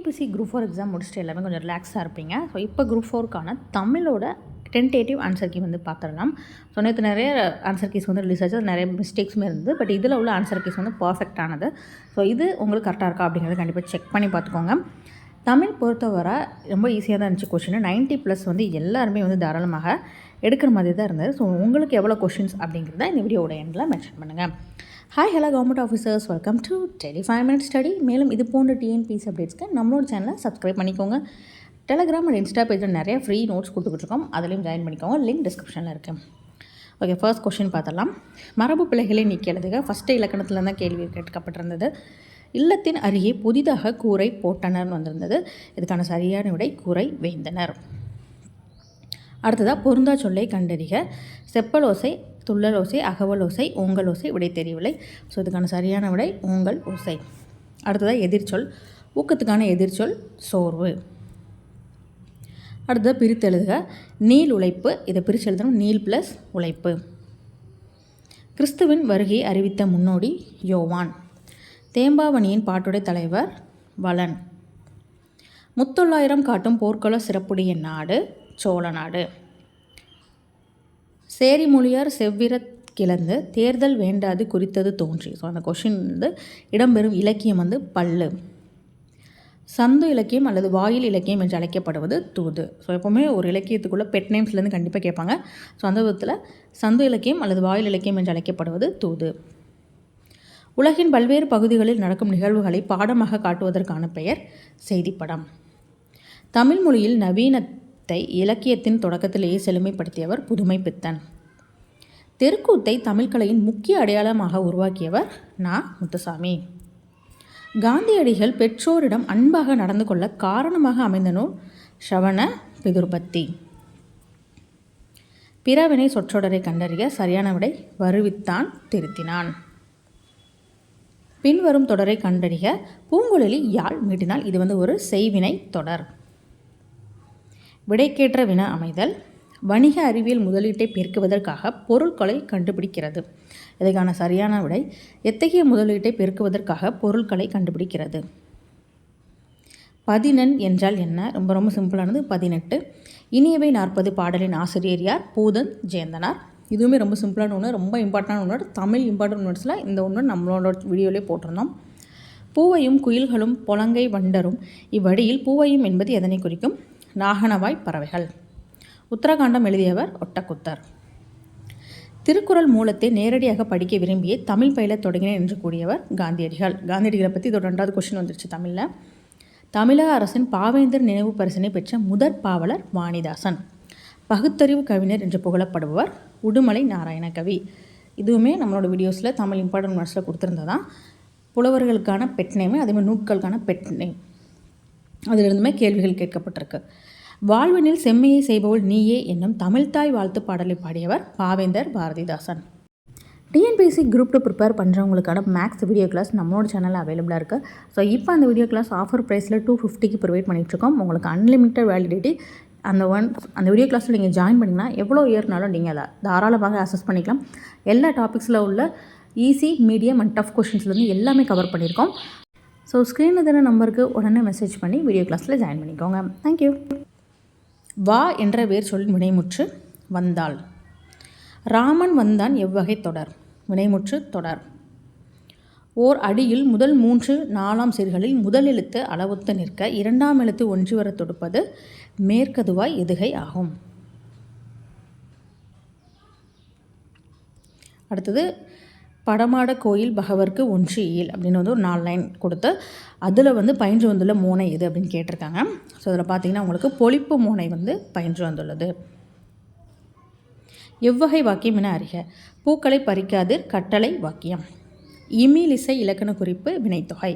DPC group four exam முடிச்சுட்டு எல்லாமே கொஞ்சம் ரிலாக்ஸாக இருப்பீங்க. ஸோ இப்போ குரூப் ஃபோருக்கான தமிழோட டென்டேட்டிவ் ஆன்சர் கீ வந்து பார்த்துடலாம் ஸோ நேற்று நிறைய ஆன்சர் கீஸ் வந்து ரிலீஸ் ஆச்சு. நிறைய மிஸ்டேக்ஸுமே இருந்தது. பட் இதில் உள்ள ஆன்சர் கீஸ் வந்து பர்ஃபெக்டானது ஸோ இது உங்களுக்கு கரெக்டாக இருக்கா அப்படிங்கிறத கண்டிப்பாக செக் பண்ணி பார்த்துக்கோங்க. தமிழ் பொறுத்தவரை ரொம்ப ஈஸியாக தான் இருந்துச்சு கொஷின் நைன்ட்டி ப்ளஸ் வந்து எல்லாருமே வந்து தாராளமாக எடுக்கிற மாதிரி தான் இருந்தது. ஸோ உங்களுக்கு எவ்வளோ கொஷின்ஸ் அப்படிங்கிறத இந்த வீடியோட எண்டில் மென்ஷன் பண்ணுங்கள் hi hello government officers welcome to daily five minute study மேலும் இது போன்ற டிஎன்பிசி அப்டேட்ஸ்க்கு நம்மளோட சேனலை சப்ஸ்கிரைப் பண்ணிக்கோங்க. டெலகிராம் அண்ட் இன்ஸ்டா பேஜில் நிறைய ஃப்ரீ நோட்ஸ் கொடுத்துட்ருக்கோம் அதுலேயும் ஜாயின் பண்ணிக்கோங்க. லிங்க் டிஸ்கிரிப்ஷனில் இருக்குது ஓகே ஃபர்ஸ்ட் கொஷின் பார்த்தலாம் மரபு பிழைகளை நீக்கி ஃபஸ்ட்டு இலக்கணத்தில் தான் கேள்வி கேட்கப்பட்டிருந்தது. இல்லத்தின் அருகே புதிதாக கூரை போட்டனர்னு வந்திருந்தது. இதுக்கான சரியான விடை கூரை வேந்தனர். அடுத்ததாக பொருந்தா சொல்லை கண்டறிக. செப்பலோசை துள்ளலோசை அகவலோசை ஓசை விடை தெரியவில்லை ஸோ இதுக்கான சரியான விடை ஓங்கல் ஓசை. அடுத்ததாக எதிர்ச்சொல் ஊக்கத்துக்கான எதிர்ச்சொல் சோர்வு. அடுத்ததாக பிரித்து எழுதுக. நீள் உழைப்பு இதை பிரித்து எழுதணும். நீல் ப்ளஸ் உழைப்பு. கிறிஸ்துவின் வருகையை அறிவித்த முன்னோடி யோவான். தேம்பாவணியின் பாட்டுடை தலைவர் வளன். முத்தொள்ளாயிரம் காட்டும் போர்க்கள சிறப்புடைய நாடு சோழ நாடு. சேரிமொழியார் செவ்விர கிளந்து தேர்தல் வேண்டாது குறித்தது தோன்றி. ஸோ அந்த கொஷின் வந்து இடம்பெறும் இலக்கியம் வந்து பல்லு. சந்து இலக்கியம் அல்லது வாயில் இலக்கியம் என்று அழைக்கப்படுவது தூது. ஸோ எப்போவுமே ஒரு இலக்கியத்துக்குள்ளே பெட் நேம்ஸ்லேருந்து கண்டிப்பாக கேட்பாங்க. ஸோ அந்த விதத்தில் சந்து இலக்கியம் அல்லது வாயில் இலக்கியம் என்று அழைக்கப்படுவது தூது. உலகின் பல்வேறு பகுதிகளில் நடக்கும் நிகழ்வுகளை பாடமாக காட்டுவதற்கான பெயர் செய்திப்படம். தமிழ் மொழியில் நவீன தெருக்கூத்தை இலக்கியத்தின் தொடக்கத்திலேயே செழுமைப்படுத்தியவர் புதுமை பித்தன் தெருக்கூத்தை தமிழ்கலையின் முக்கிய அடையாளமாக உருவாக்கியவர் நா. முத்துசாமி. காந்தியடிகள் பெற்றோரிடம் அன்பாக நடந்து கொள்ள காரணமாக அமைந்த நூல் ஷவண பிதுர்பத்தி. பிறவினை சொற்றொடரை கண்டறிய சரியான விடை வருவித்தான் திருத்தினான். பின்வரும் தொடரை கண்டறிய பூங்குழலி யாழ் மீட்டினால் இது வந்து ஒரு செய்வினை தொடர். விடைக்கேற்ற வின அமைதல் வணிக அறிவியல் முதலீட்டை பெருக்குவதற்காக பொருட்களை கண்டுபிடிக்கிறது. இதற்கான சரியான விடை எத்தகைய முதலீட்டை பெருக்குவதற்காக பொருட்களை கண்டுபிடிக்கிறது? பதினெண் என்றால் என்ன? ரொம்ப ரொம்ப சிம்பிளானது பதினெட்டு. இனியவை நாற்பது பாடலின் ஆசிரியர் யார்? பூதன் ஜெயந்தனார். இதுவுமே ரொம்ப சிம்பிளான ஒன்று ரொம்ப இம்பார்ட்டண்டான ஒன்று. தமிழ் இம்பார்ட்டன்ட் நோட்ஸில் இந்த ஒன்று நம்மளோட வீடியோலேயே போட்டிருந்தோம். பூவையும் குயில்களும் பொலங்கை வண்டரும். இவ்வடியில் பூவையும் என்பது எதனை குறிக்கும்? நாகனவாய் பறவைகள். உத்தரகாண்டம் எழுதியவர் ஒட்டக்குத்தர். திருக்குறள் மூலத்தை நேரடியாக படிக்க விரும்பியே தமிழ் பயில தொடங்கினேன் என்று கூடியவர் காந்தியடிகள். காந்தியடிகளை பற்றி இதோட ரெண்டாவது கொஸ்டின் வந்துருச்சு தமிழில். தமிழக அரசின் பாவேந்தர் நினைவு பரிசினை பெற்ற முதற் பாவலர் வாணிதாசன். பகுத்தறிவு கவிஞர் என்று புகழப்படுபவர் உடுமலை நாராயண கவி இதுவுமே நம்மளோட வீடியோஸில் தமிழ் இம்பார்ட்டன்ட் மனசில் கொடுத்துருந்ததான் புலவர்களுக்கான பெட் நேமு அதேமாதிரி நூட்களுக்கான பெட் நேம் அதிலிருந்துமே கேள்விகள் கேட்கப்பட்டிருக்கு. வாழ்வினில் செம்மையை செய்பவள் நீயே என்னும் தமிழ்தாய் வாழ்த்து பாடலை பாடியவர் Pavendhar Bharathidasan. TNPSC group two prepare பண்ணுறவங்களுக்கான maths video class நம்மளோட சேனலில் அவைலபிளாக இருக்குது ஸோ இப்போ அந்த வீடியோ கிளாஸ் ஆஃபர் ப்ரைஸில் டூ ஃபிஃப்டிக்கு ப்ரொவைட் பண்ணிகிட்ருக்கோம் உங்களுக்கு அன்லிமிட்டட் வேலிடிட்டி அந்த ஒன் அந்த வீடியோ கிளாஸில் நீங்கள் ஜாயின் பண்ணிங்கன்னா எவ்வளோ இயர்னாலும் நீங்கள் அதை தாராளமாக அசஸ் பண்ணிக்கலாம். எல்லா டாபிக்ஸில் உள்ள ஈஸி மீடியம் அண்ட் டஃப் கொஷின்ஸ்லேருந்து எல்லாமே கவர் பண்ணியிருக்கோம். ஸோ ஸ்க்ரீனில் தர நம்பருக்கு உடனே மெசேஜ் பண்ணி வீடியோ கிளாஸில் ஜாயின் பண்ணிக்கோங்க. தேங்க்யூ வா என்ற வேர் சொல் வினைமுற்று வந்தாள். ராமன் வந்தான் எவ்வகை தொடர். வினைமுற்று தொடர். ஓர் அடியில் முதல் மூன்று நாலாம் சீர்களில் முதல் எழுத்து அளவுத்து நிற்க இரண்டாம் எழுத்து ஒன்றி வர தொடுப்பது மேற்கதுவாய் எதுகை ஆகும். அடுத்தது படமாட கோயில் பகவர்க்கு ஒன்று ஈல் அப்படின்னு வந்து ஒரு நாலு லைன் கொடுத்து அதில் வந்து பயின்று வந்துள்ள மோனை எது அப்படின்னு கேட்டிருக்காங்க. ஸோ அதில் பார்த்தீங்கன்னா உங்களுக்கு பொழிப்பு மோனை வந்து பயின்று வந்துள்ளது. எவ்வகை வாக்கியம் என அறிக. பூக்களை பறிக்காதீர் கட்டளை வாக்கியம். இமிலிசை இலக்கண குறிப்பு வினைத்தொகை.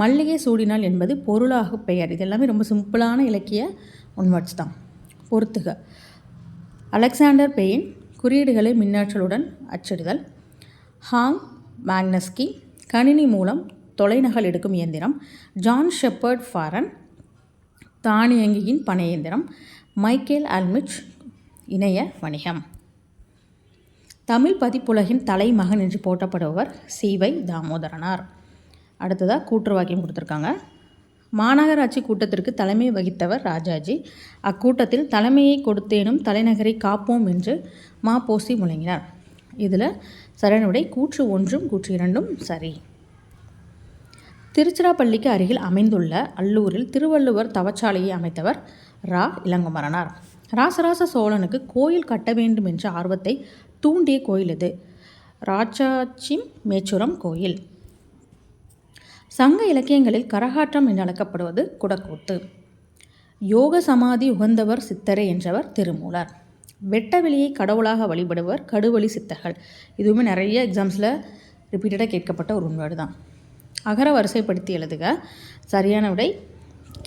மல்லிகை சூடினால் என்பது பொருளாக பெயர். இது எல்லாமே ரொம்ப சிம்பிளான இலக்கிய ஒன்வர்ட்ஸ் தான். பொறுத்துக. அலெக்சாண்டர் பெயின் குறியீடுகளை மின்னாற்றலுடன் அச்சிடுதல். ஹாங் மேக்னஸ்கி கணினி மூலம் தொலைநகல் எடுக்கும் இயந்திரம் ஜான் ஷெப்பர்ட் ஃபாரன் தானியங்கியின் பனை இயந்திரம் மைக்கேல் அல்மிச் இணைய வணிகம். தமிழ் பதிப்புலகின் தலைமகன் என்று போற்றப்படுபவர் சிவை தாமோதரனார். அடுத்ததாக கூற்று வாக்கியம் கொடுத்துருக்காங்க. மாநகராட்சி கூட்டத்திற்கு தலைமை வகித்தவர் ராஜாஜி. அக்கூட்டத்தில் தலைமையை கொடுத்தேனும் தலைநகரை காப்போம் என்று மாப்போசி முழங்கினார். இதில் சரணுடை கூற்று ஒன்றும் கூற்று இரண்டும் சரி. திருச்சிராப்பள்ளிக்கு அருகில் அமைந்துள்ள அல்லூரில் திருவள்ளுவர் தவச்சாலையை அமைத்தவர் ரா. இளங்குமரனார். ராசராச சோழனுக்கு கோயில் கட்ட வேண்டும் என்ற ஆர்வத்தை தூண்டிய கோயில் இது. ராஜாச்சி மேச்சுரம் கோயில். சங்க இலக்கியங்களில் கரகாட்டம் என்று அழைக்கப்படுவது குடக்கூத்து. யோக சமாதி உகந்தவர் சித்தரே என்றவர் திருமூலர். வெட்டவெளியை கடவுளாக வழிபடுவர் கடுவழி சித்தர்கள். இதுவுமே நிறைய எக்ஸாம்ஸில் ரிப்பீட்டடாக கேட்கப்பட்ட ஒரு உண்மையோடு தான். அகர வரிசைப்படுத்தி எழுதுக. சரியான விடை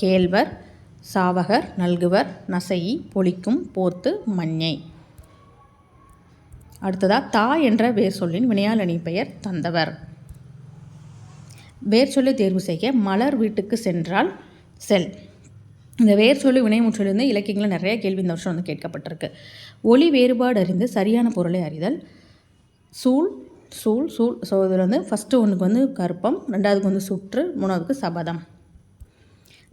கேழ்வர் சாவகர் நல்குவர் நசையி பொலிக்கும் போத்து மஞ்சை. அடுத்ததாக தா என்ற வேர் சொல்லின் வினையாளணி பெயர் தந்தவர். வேர் சொல்லி தேர்வு செய்ய மலர் வீட்டுக்கு சென்றால் செல். இந்த வேர் சொல்லி வினைமுற்றிலிருந்து இலக்கியங்களில் நிறைய கேள்வி இந்த வருஷம் வந்து கேட்கப்பட்டிருக்கு. ஒளி வேறுபாடு அறிந்து சரியான பொருளை அறிதல். சூழ் சூழ் சூழ். ஸோ இதில் வந்து ஃபஸ்ட்டு ஒன்றுக்கு வந்து கருப்பம் ரெண்டாவதுக்கு வந்து சுற்று மூணாவதுக்கு சபதம்.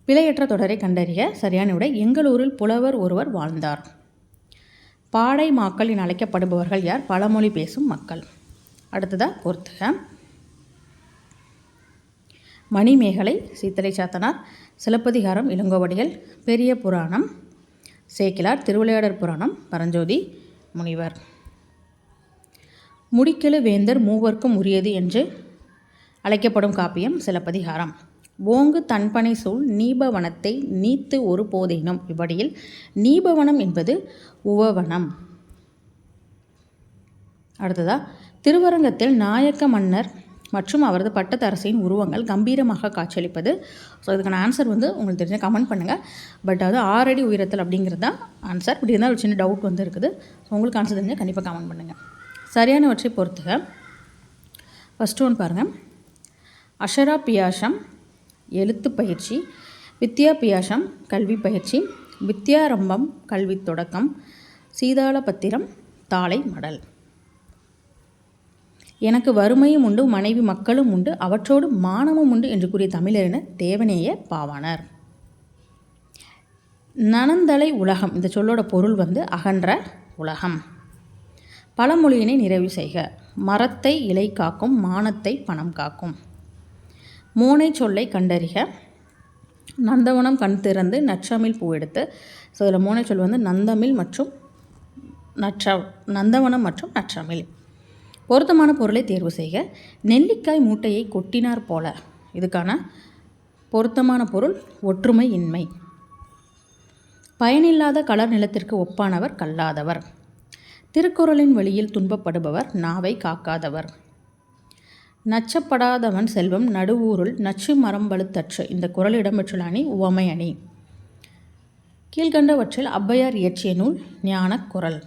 பிழையற்ற தொடரை கண்டறிய சரியான விட எங்கள் ஊரில் புலவர் ஒருவர் வாழ்ந்தார். பாடை மாக்கள் என அழைக்கப்படுபவர்கள் யார்? பழமொழி பேசும் மக்கள். அடுத்ததாக பொறுத்துக மணிமேகலை சீத்தலை சாத்தனார். சிலப்பதிகாரம் இளங்கோவடிகள் பெரிய புராணம் சேக்கிலார் திருவிளையாடற் புராணம் பரஞ்சோதி முனிவர். முடிக்கெழு வேந்தர் மூவர்க்கும் உரியது என்று அழைக்கப்படும் காப்பியம் சிலப்பதிகாரம். ஓங்கு தன்பனை சூழ் நீபவனத்தை நீத்து ஒரு போதேனும். இவ்வடியில் நீபவனம் என்பது உவவனம். அடுத்ததா திருவரங்கத்தில் நாயக்க மன்னர் மற்றும் அவரது பட்டத்தரசின் உருவங்கள் கம்பீரமாக காட்சியளிப்பது. ஸோ இதுக்கான ஆன்சர் வந்து உங்களுக்கு தெரிஞ்ச கமெண்ட் பண்ணுங்கள் பட் அது ஆறடி உயரத்தில் அப்படிங்கிறது தான் ஆன்சர் இப்படி இருந்தால் ஒரு சின்ன டவுட் வந்து இருக்குது. ஸோ உங்களுக்கு ஆன்சர் தெரிஞ்சால் கண்டிப்பாக கமெண்ட் பண்ணுங்கள் சரியானவற்றை பொறுத்துக. ஃபஸ்ட்டு ஒன்று பாருங்கள் அஷரா பியாஷம் எழுத்து பயிற்சி வித்யா பியாஷம் கல்வி பயிற்சி வித்யாரம்பம் கல்வி தொடக்கம் சீதாள பத்திரம் தாளை மடல். எனக்கு வறுமையும் உண்டு மனைவி மக்களும் உண்டு அவற்றோடு மானமும் உண்டு என்று கூறிய தமிழரின தேவனேய பாவாணர். நனந்தலை உலகம் இந்த சொல்லோட பொருள் வந்து அகன்ற உலகம். பழமொழியினை நிறைவு செய்க. மரத்தை இலை காக்கும் மானத்தை பணம் காக்கும். மூனை சொல்லை கண்டறிக. நந்தவனம் கண் திறந்து நற்றமிழ் பூ எடுத்து ஸோ இதில் மூனை சொல் வந்து நந்தமிழ் மற்றும் நற்ற நந்தவனம் மற்றும் நற்றமிழ். பொருத்தமான பொருளை தேர்வு செய்க. நெல்லிக்காய் மூட்டையை கொட்டினார் போல. இதுக்கான பொருத்தமான பொருள் ஒற்றுமை இன்மை பயனில்லாத கலர் நிலத்திற்கு ஒப்பானவர் கல்லாதவர். திருக்குறளின் வழியில் துன்பப்படுபவர் நாவை காக்காதவர். நச்சப்படாதவன் செல்வம் நடுவூருள் நச்சு மரம் இந்த குரல் இடம்பெற்றுள்ள அணி உவமை அணி. கீழ்கண்டவற்றில் ஔவையார் இயற்றிய நூல் ஞான குரல்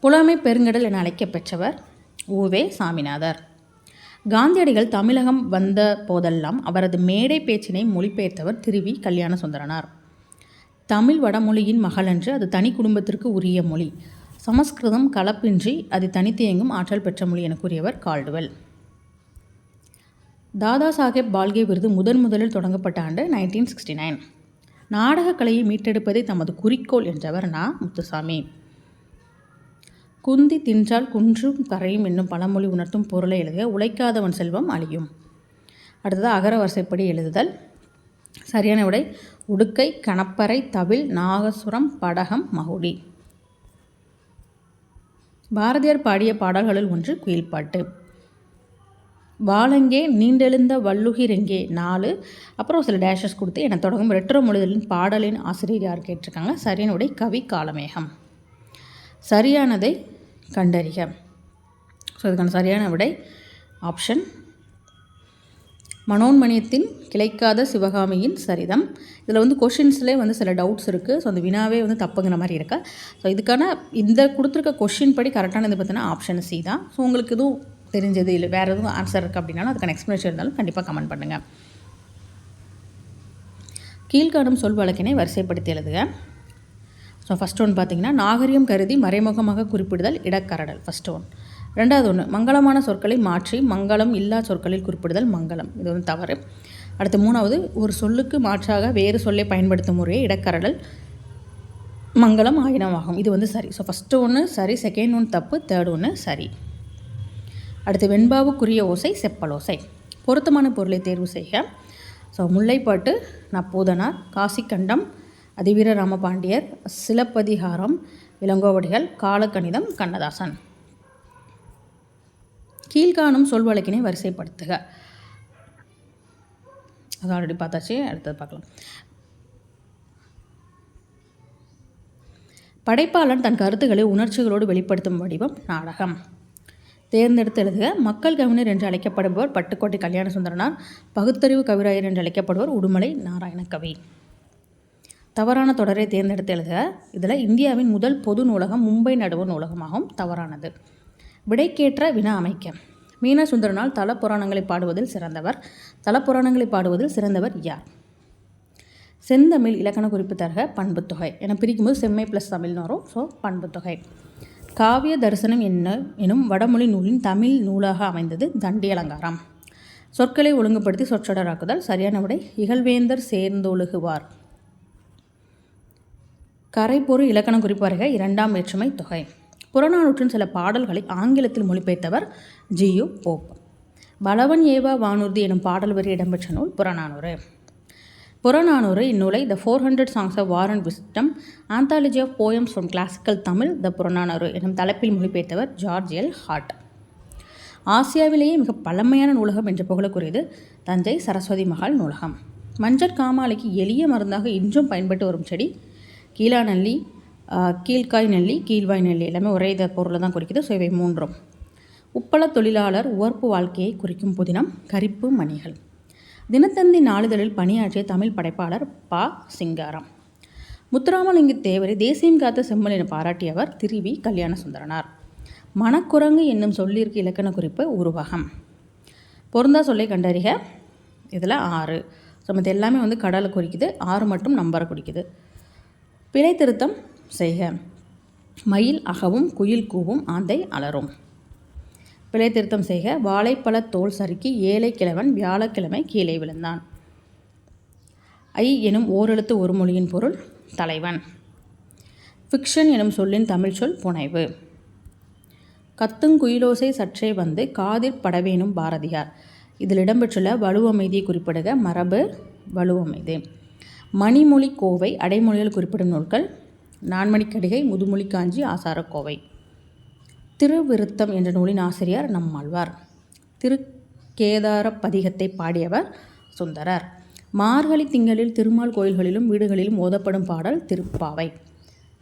புலமை பெருங்கடல் என அழைக்கப்பெற்றவர் ஊவே சாமிநாதர். காந்தியடிகள் தமிழகம் வந்த போதெல்லாம் அவரது மேடை பேச்சினை மொழிபெயர்த்தவர் திருவி கல்யாண சுந்தரனார் தமிழ் வடமொழியின் மகளன்று அது தனி குடும்பத்திற்கு உரிய மொழி. சமஸ்கிருதம் கலப்பின்றி அது தனித்தியங்கும் ஆற்றல் பெற்ற மொழி என கூறியவர் கால்டுவெல். தாதா சாஹேப் பால்கே விருது முதன் முதலில் தொடங்கப்பட்ட ஆண்டு நைன்டீன் சிக்ஸ்டி நைன். நாடகக்கலையை மீட்டெடுப்பதே தமது குறிக்கோள் என்றவர் நா. முத்துசாமி. குந்தி தின்றால் குன்றும் கரையும் என்னும் பழமொழி உணர்த்தும் பொருளை எழுதுக உழைக்காதவன் செல்வம் அழியும். அடுத்தது அகர வரிசைப்படி எழுதுதல். சரியான விடை உடுக்கை கணப்பறை தவில் நாகசுரம் படகம் மகுடி. பாரதியார் பாடிய பாடல்களில் ஒன்று குயில்பாட்டு. வாழங்கே நீண்டெழுந்த வள்ளுகிரெங்கே நாலு. அப்புறம் சில டேஷஸ் கொடுத்து என தொடங்கும் ரெட்ரோ மொழிதலின் பாடலின் ஆசிரியர் யார்? கேட்டிருக்காங்க. சரியான விடை கவி காலமேகம். சரியானதை கண்டறிக. ஸோ இதுக்கான சரியான விடை ஆப்ஷன் மனோன்மணியத்தின் கிளைக்காத சிவகாமியின் சரிதம். இதில் வந்து கொஷின்ஸ்லேயே வந்து சில டவுட்ஸ் இருக்குது ஸோ அந்த வினாவே வந்து தப்புங்கிற மாதிரி இருக்கா. ஸோ இதுக்கான இந்த கொடுத்துருக்க கொஷின் படி கரெக்டானது பார்த்தீங்கன்னா ஆப்ஷன் சி தான். ஸோ உங்களுக்கு எதுவும் தெரிஞ்சது இல்லை வேறு எதுவும் ஆன்சர் இருக்குது அப்படின்னாலும் அதுக்கான எக்ஸ்ப்ளனேஷன் இருந்தாலும் கண்டிப்பாக கமெண்ட் பண்ணுங்கள் கீழ்காணும் சொல் வழக்கினை வரிசைப்படுத்தி எழுதுக. ஸோ ஃபஸ்ட் ஒன் பார்த்தீங்கன்னா நாகரிகம் கருதி மறைமுகமாக குறிப்பிடுதல் இடக்கரடல். ஃபஸ்ட் ஒன் ரெண்டாவது ஒன்று மங்களமான சொற்களை மாற்றி மங்களம் இல்லா சொற்களில் குறிப்பிடுதல் மங்களம். இது வந்து தவறு. அடுத்து மூணாவது ஒரு சொல்லுக்கு மாற்றாக வேறு சொல்லை பயன்படுத்தும் முறையே இடக்கரடல் மங்களம் ஆயினமாகும். இது வந்து சரி. ஸோ ஃபஸ்ட்டு ஒன்று சரி செகண்ட் ஒன்று தப்பு தேர்ட் ஒன்று சரி. அடுத்து வெண்பாவுக்குரிய ஓசை செப்பலோசை பொருத்தமான பொருளை தேர்வு செய்க. ஸோ முல்லைப்பாட்டு நப்பூதனார் காசிக்கண்டம் அதிவீர ராமபாண்டியர் சிலப்பதிகாரம் இளங்கோவடிகள் காலக்கணிதம் கண்ணதாசன். கீழ்காணும் சொல் வழக்கினை வரிசைப்படுத்துக. அது ஆல்ரெடி பார்த்தாச்சு அடுத்தது பார்க்கலாம். படைப்பாளன் தன் கருத்துக்களை உணர்ச்சிகளோடு வெளிப்படுத்தும் வடிவம் நாடகம். தேர்ந்தெடுத்து எழுதுக மக்கள் கவிஞர் என்று அழைக்கப்படுபவர் பட்டுக்கோட்டை கல்யாண சுந்தரனார் பகுத்தறிவு கவிராயர் என்று அழைக்கப்படுவர் உடுமலை நாராயண கவி தவறான தொடரை தேர்ந்தெடுத்து எழுதுக இதில் இந்தியாவின் முதல் பொது நூலகம் மும்பை நடுவு நூலகமாகும் தவறானது. விடைக்கேற்ற வினா அமைக்க. மீனா சுந்தரனால் தல புராணங்களை பாடுவதில் சிறந்தவர். தல புராணங்களை பாடுவதில் சிறந்தவர் யார்? செந்தமிழ் இலக்கண குறிப்பு தரக பண்புத்தொகை என பிரிக்கும்போது செம்மை ப்ளஸ் தமிழ்னு வரும். ஸோ பண்புத்தொகை காவிய தரிசனம் என்ன எனும் வடமொழி நூலின் தமிழ் நூலாக அமைந்தது தண்டி அலங்காரம். சொற்களை ஒழுங்குபடுத்தி சொற்றொடராக்குதல். சரியான விடை இகழ்வேந்தர் சேர்ந்தொழுகுவார். கரைப்பொரு இலக்கண குறிப்பாருக இரண்டாம் வேற்றுமை தொகை. புறநானூற்றின் சில பாடல்களை ஆங்கிலத்தில் மொழிபெயர்த்தவர் ஜியு போப். பலவன் ஏவா வானூர்தி எனும் பாடல் வரி இடம்பெற்ற நூல் புறநானூறு. புறநானூறு இந்நூலை the four hundred songs of war and wisdom anthology of poems from classical Tamil the Purananuru எனும் தலைப்பில் மொழிபெயர்த்தவர் ஜார்ஜ் எல். ஹார்ட். ஆசியாவிலேயே மிக பழமையான நூலகம் என்ற புகழுக்குரியது தஞ்சை சரஸ்வதி மகால் நூலகம். மஞ்சள் காமாலைக்கு எளிய மருந்தாக இன்றும் பயன்பட்டு வரும் செடி கீழா நெல்லி கீழ்காய் நெல்லி கீழ்வாய் நெல்லி எல்லாமே ஒரே இதை பொருளை தான் குறிக்குது. ஸோ இவை மூன்றும். உப்பள தொழிலாளர் உவர்ப்பு வாழ்க்கையை குறிக்கும் புதினம் கரிப்பு மணிகள். தினத்தந்தி நாளிதழில் பணியாற்றிய தமிழ் படைப்பாளர் ப. சிங்காரம். முத்துராமலிங்க தேவரை தேசியம் காத்த செம்மல் என பாராட்டியவர் திருவி கல்யாண சுந்தரனார். மணக்குரங்கு என்னும் சொல்லிற்கு இலக்கண குறிப்பு உருவகம். பொருந்தா சொல்லை கண்டறிக. இதில் ஆறு. ஸோ மற்ற எல்லாமே வந்து கடலை குறிக்குது. ஆறு மட்டும் நம்பரை குறிக்குது. பிழை திருத்தம் செய்க. மயில் அகவும் குயில் கூவும் ஆந்தை அலரும். பிழை திருத்தம் செய்க. வாழைப்பழ தோல் சறுக்கி ஏழை கிழவன் வியாழக்கிழமை கீழே விழுந்தான். ஐ எனும் ஓரெழுத்து ஒரு மொழியின் பொருள் தலைவன். ஃபிக்ஷன் எனும் சொல்லின் தமிழ் சொல் புனைவு. கத்துங்குயிலோசை சற்றே வந்து காதில் படவேனும் பாரதியார். இதில் இடம்பெற்றுள்ள வலுவமைதியை குறிப்பிடுக. மரபு வலுவமைதி. மணிமொழி கோவை அடைமொழிகள் குறிப்பிடும் நூல்கள் நான்மணிக்கடிகை முதுமொழி காஞ்சி ஆசாரக்கோவை. திருவிருத்தம் என்ற நூலின் ஆசிரியர் நம்மாழ்வார் திருக்கேதார பதிகத்தை பாடியவர் சுந்தரர். மார்கழி திங்களில் திருமால் கோயில்களிலும் வீடுகளிலும் ஓதப்படும் பாடல் திருப்பாவை.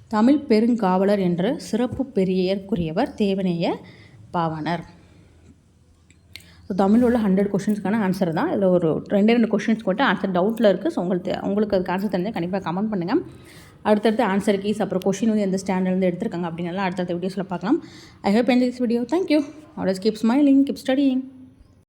தமிழ் பெருங்காவலர் என்ற சிறப்பு பெரியருக்குரியவர் தேவனேய பாவனர். ஸோ தமிழ் உள்ள ஹண்ட்ரட் கொஷின்ஸ்க்கான ஆன்சர் தான். இதில் ஒரு ரெண்டே ரெண்டு கொஷின்ஸ் மட்டும் ஆன்சர் டவுட்டில் இருக்குது ஸோ உங்களுக்கு உங்களுக்கு அதுக்கு ஆன்சர் தெரிஞ்சால் கண்டிப்பாக கமெண்ட் பண்ணுங்கள் அடுத்தடுத்து ஆன்சர் கீஸ் அப்புறம் கொஷின் வந்து எந்த ஸ்டாண்டர்ட்லேருந்து எடுத்திருக்காங்க அப்படின்னால அடுத்தடுத்த வீடியோஸில் பார்க்கலாம். I hope in this video thank you always keep smiling keep studying